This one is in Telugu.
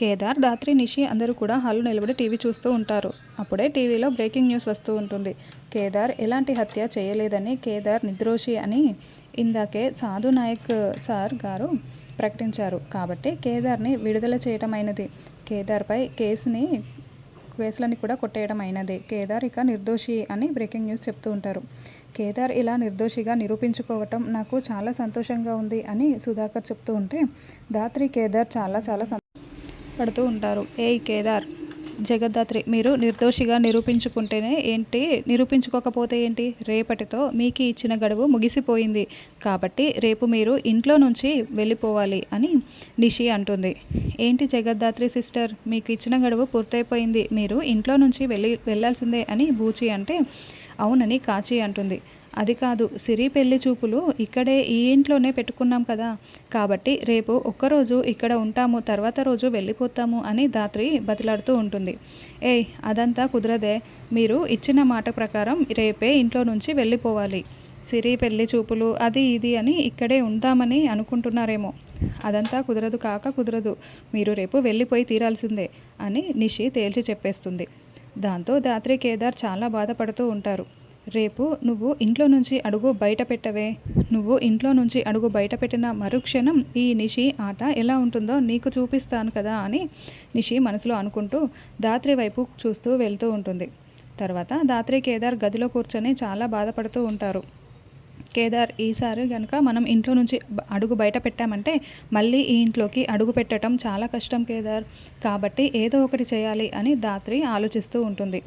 కేదార్ దాత్రి నిషి అందరూ కూడా హాల్లో నిలబడి టీవీ చూస్తూ ఉంటారు. అప్పుడే టీవీలో బ్రేకింగ్ న్యూస్ వస్తూ ఉంటుంది. కేదార్ ఎలాంటి హత్య చేయలేదని కేదార్ నిద్రోషి అని ఇందాకే సాధు నాయక్ సార్ గారు ప్రకటించారు. కాబట్టి కేదార్ని విడుదల చేయడం అయినది కేదార్పై కేసుని కేసులని కూడా కొట్టేయడం అయినది కేదార్ ఇక నిర్దోషి అని బ్రేకింగ్ న్యూస్ చెప్తూ ఉంటారు. కేదార్ ఇలా నిర్దోషిగా నిరూపించుకోవటం నాకు చాలా సంతోషంగా ఉంది అని సుధాకర్ చెప్తూ ఉంటే దాత్రి కేదార్ చాలా చాలా పడుతూ ఉంటారు. ఏయ్ కేదార్ జగద్దాత్రి మీరు నిర్దోషిగా నిరూపించుకుంటేనే ఏంటి? నిరూపించుకోకపోతే ఏంటి? రేపటితో మీకు ఇచ్చిన గడువు ముగిసిపోయింది. కాబట్టి రేపు మీరు ఇంట్లో నుంచి వెళ్ళిపోవాలి అని నిషి అంటుంది. ఏంటి జగద్దాత్రి సిస్టర్? మీకు ఇచ్చిన గడువు పూర్తయిపోయింది. మీరు ఇంట్లో నుంచి వెళ్ళి వెళ్ళాల్సిందే అని బూచి అంటే అవునని కాచి అంటుంది. అది కాదు సిరి పెళ్ళి చూపులు ఇక్కడే ఈ ఇంట్లోనే పెట్టుకున్నాం కదా. కాబట్టి రేపు ఒక్కరోజు ఇక్కడ ఉంటాము తర్వాత రోజు వెళ్ళిపోతాము అని దాత్రి బతిలాడుతూ ఉంటుంది. ఏయ్ అదంతా కుదరదే. మీరు ఇచ్చిన మాట ప్రకారం రేపే ఇంట్లో నుంచి వెళ్ళిపోవాలి. సిరి పెళ్ళి చూపులు అది ఇది అని ఇక్కడే ఉందామని అనుకుంటున్నారేమో. అదంతా కుదరదు కాక కుదరదు. మీరు రేపు వెళ్ళిపోయి తీరాల్సిందే అని నిషి తేల్చి చెప్పేస్తుంది. దాంతో దాత్రి కేదార్ చాలా బాధపడుతూ ఉంటారు. రేపు నువ్వు ఇంట్లో నుంచి అడుగు బయట పెట్టవే. నువ్వు ఇంట్లో నుంచి అడుగు బయట పెట్టిన మరుక్షణం ఈ నిషి ఆట ఎలా ఉంటుందో నీకు చూపిస్తాను కదా అని నిషి మనసులో అనుకుంటూ దాత్రి వైపు చూస్తూ వెళ్తూ ఉంటుంది. తర్వాత దాత్రి కేదార్ గదిలో కూర్చొని చాలా బాధపడుతూ ఉంటారు. కేదార్ ఈసారి కనుక మనం ఇంట్లో నుంచి అడుగు బయట పెట్టామంటే మళ్ళీ ఈ ఇంట్లోకి అడుగు పెట్టడం చాలా కష్టం కేదార్. కాబట్టి ఏదో ఒకటి చేయాలి అని దాత్రి ఆలోచిస్తూ ఉంటుంది.